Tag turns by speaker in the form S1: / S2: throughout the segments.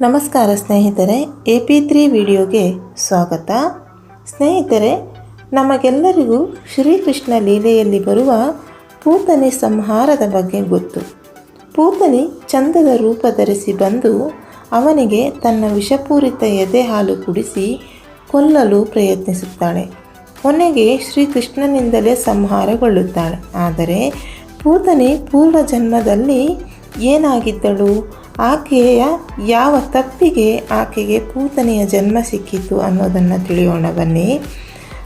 S1: ನಮಸ್ಕಾರ ಸ್ನೇಹಿತರೆ, A P three ವಿಡಿಯೋಗೆ ಸ್ವಾಗತ. ಸ್ನೇಹಿತರೆ, ನಮಗೆಲ್ಲರಿಗೂ ಶ್ರೀಕೃಷ್ಣ ಲೀಲೆಯಲ್ಲಿ ಬರುವ ಪೂತನಿ ಸಂಹಾರದ ಬಗ್ಗೆ ಗೊತ್ತು. ಪೂತನಿ ಚಂದದ ರೂಪ ಧರಿಸಿ ಬಂದು ಅವನಿಗೆ ತನ್ನ ವಿಷಪೂರಿತ ಎದೆ ಹಾಲು ಕುಡಿಸಿ ಕೊಲ್ಲಲು ಪ್ರಯತ್ನಿಸುತ್ತಾಳೆ. ಕೊನೆಗೆ ಶ್ರೀಕೃಷ್ಣನಿಂದಲೇ ಸಂಹಾರಗೊಳ್ಳುತ್ತಾಳೆ. ಆದರೆ ಪೂತನಿ ಪೂರ್ವ ಜನ್ಮದಲ್ಲಿ ಏನಾಗಿದ್ದಳು? ಆಕೆಯ ಯಾವ ತಪ್ಪಿಗೆ ಆಕೆಗೆ ಪೂತನೆಯ ಜನ್ಮ ಸಿಕ್ಕಿತು ಅನ್ನೋದನ್ನು ತಿಳಿಯೋಣ ಬನ್ನಿ.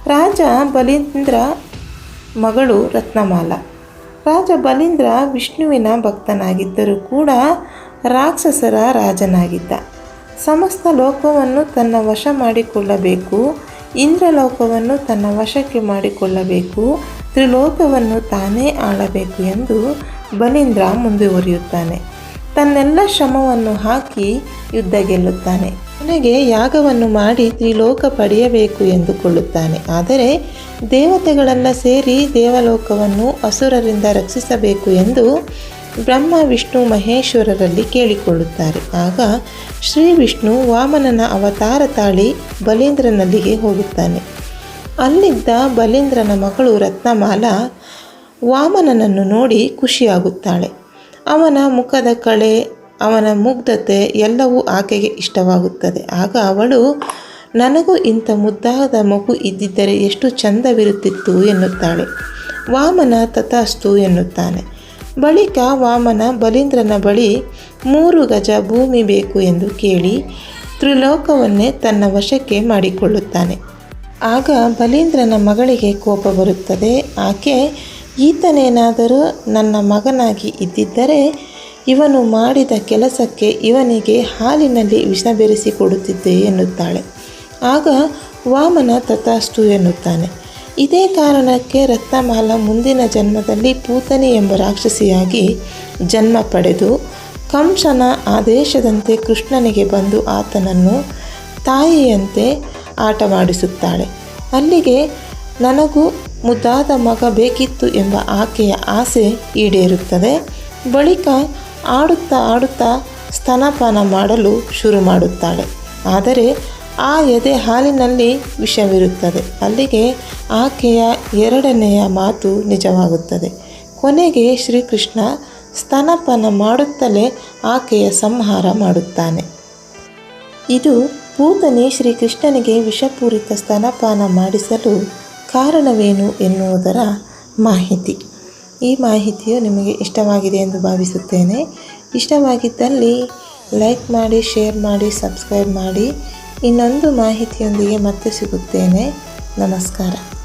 S1: ರಾಜ ಬಲೀಂದ್ರ ಮಗಳು ರತ್ನಮಾಲ. ರಾಜ ಬಲೀಂದ್ರ ವಿಷ್ಣುವಿನ ಭಕ್ತನಾಗಿದ್ದರೂ ಕೂಡ ರಾಕ್ಷಸರ ರಾಜನಾಗಿದ್ದ. ಸಮಸ್ತ ಲೋಕವನ್ನು ತನ್ನ ವಶ ಮಾಡಿಕೊಳ್ಳಬೇಕು. ಇಂದ್ರಲೋಕವನ್ನು ತನ್ನ ವಶಕ್ಕೆ ಮಾಡಿಕೊಳ್ಳಬೇಕು. ತ್ರಿಲೋಕವನ್ನು ತಾನೇ ಆಳಬೇಕು ಎಂದು ಬಲೀಂದ್ರ ಮುಂದುವರಿಯುತ್ತಾನೆ. ತನ್ನೆಲ್ಲ ಶ್ರಮವನ್ನು ಹಾಕಿ ಯುದ್ಧ ಗೆಲ್ಲುತ್ತಾನೆ. ಕೊನೆಗೆ ಯಾಗವನ್ನು ಮಾಡಿ ತ್ರಿಲೋಕ ಪಡೆಯಬೇಕು ಎಂದುಕೊಳ್ಳುತ್ತಾನೆ. ಆದರೆ ದೇವತೆಗಳೆಲ್ಲ ಸೇರಿ ದೇವಲೋಕವನ್ನು ಅಸುರರಿಂದ ರಕ್ಷಿಸಬೇಕು ಎಂದು ಬ್ರಹ್ಮ, ವಿಷ್ಣು, ಮಹೇಶ್ವರರಲ್ಲಿ ಕೇಳಿಕೊಳ್ಳುತ್ತಾರೆ. ಆಗ ಶ್ರೀ ವಿಷ್ಣು ವಾಮನನ ಅವತಾರ ತಾಳಿ ಬಲೀಂದ್ರನಲ್ಲಿಗೆ ಹೋಗುತ್ತಾನೆ. ಅಲ್ಲಿದ್ದ ಬಲೀಂದ್ರನ ಮಗಳು ರತ್ನಮಾಲ ವಾಮನನನ್ನು ನೋಡಿ ಖುಷಿಯಾಗುತ್ತಾಳೆ. ಅವನ ಮುಖದ ಕಳೆ, ಅವನ ಮುಗ್ಧತೆ ಎಲ್ಲವೂ ಆಕೆಗೆ ಇಷ್ಟವಾಗುತ್ತದೆ. ಆಗ ಅವಳು, ನನಗೂ ಇಂಥ ಮುದ್ದಾದ ಮಗು ಇದ್ದಿದ್ದರೆ ಎಷ್ಟು ಚಂದವಿರುತ್ತಿತ್ತು ಎನ್ನುತ್ತಾಳೆ. ವಾಮನ ತಥಾಸ್ತು ಎನ್ನುತ್ತಾನೆ. ಬಳಿಕ ವಾಮನ ಬಲೀಂದ್ರನ ಬಳಿ ಮೂರು ಗಜ ಭೂಮಿ ಬೇಕು ಎಂದು ಕೇಳಿ ತ್ರಿಲೋಕವನ್ನೇ ತನ್ನ ವಶಕ್ಕೆ ಮಾಡಿಕೊಳ್ಳುತ್ತಾನೆ. ಆಗ ಬಲೀಂದ್ರನ ಮಗಳಿಗೆ ಕೋಪ ಬರುತ್ತದೆ. ಆಕೆ ಈತನೇನಾದರೂ ನನ್ನ ಮಗನಾಗಿ ಇದ್ದಿದ್ದರೆ ಇವನು ಮಾಡಿದ ಕೆಲಸಕ್ಕೆ ಇವನಿಗೆ ಹಾಲಿನಲ್ಲಿ ವಿಷ ಬೆರೆಸಿ ಕೊಡುತ್ತಿದ್ದೆ ಎನ್ನುತ್ತಾಳೆ. ಆಗ ವಾಮನ ತಥಾಸ್ತು ಎನ್ನುತ್ತಾನೆ. ಇದೇ ಕಾರಣಕ್ಕೆ ರತ್ನಮಾಲ ಮುಂದಿನ ಜನ್ಮದಲ್ಲಿ ಪೂತನಿ ಎಂಬ ರಾಕ್ಷಸಿಯಾಗಿ ಜನ್ಮ ಪಡೆದು ಕಂಸನ ಆದೇಶದಂತೆ ಕೃಷ್ಣನಿಗೆ ಬಂದು ಆತನನ್ನು ತಾಯಿಯಂತೆ ಆಟವಾಡಿಸುತ್ತಾಳೆ. ಅಲ್ಲಿಗೆ ನನಗೂ ಮುದ್ದಾದ ಮಗ ಬೇಕಿತ್ತು ಎಂಬ ಆಕೆಯ ಆಸೆ ಈಡೇರುತ್ತದೆ. ಬಳಿಕ ಆಡುತ್ತಾ ಆಡುತ್ತಾ ಸ್ತನಪಾನ ಮಾಡಲು ಶುರು ಮಾಡುತ್ತಾಳೆ. ಆದರೆ ಆ ಎದೆ ಹಾಲಿನಲ್ಲಿ ವಿಷವಿರುತ್ತದೆ. ಅಲ್ಲಿಗೆ ಆಕೆಯ ಎರಡನೆಯ ಮಾತು ನಿಜವಾಗುತ್ತದೆ. ಕೊನೆಗೆ ಶ್ರೀಕೃಷ್ಣ ಸ್ತನಪಾನ ಮಾಡುತ್ತಲೇ ಆಕೆಯ ಸಂಹಾರ ಮಾಡುತ್ತಾನೆ. ಇದು ಪೂತನಿ ಶ್ರೀಕೃಷ್ಣನಿಗೆ ವಿಷಪೂರಿತ ಸ್ತನಪಾನ ಮಾಡಿಸಲು ಕಾರಣವೇನು ಎನ್ನುವುದರ ಮಾಹಿತಿ. ಈ ಮಾಹಿತಿಯು ನಿಮಗೆ ಇಷ್ಟವಾಗಿದೆ ಎಂದು ಭಾವಿಸುತ್ತೇನೆ. ಇಷ್ಟವಾಗಿದ್ದಲ್ಲಿ ಲೈಕ್ ಮಾಡಿ, ಶೇರ್ ಮಾಡಿ, ಸಬ್ಸ್ಕ್ರೈಬ್ ಮಾಡಿ. ಇನ್ನೊಂದು ಮಾಹಿತಿಯೊಂದಿಗೆ ಮತ್ತೆ ಸಿಗುತ್ತೇನೆ. ನಮಸ್ಕಾರ.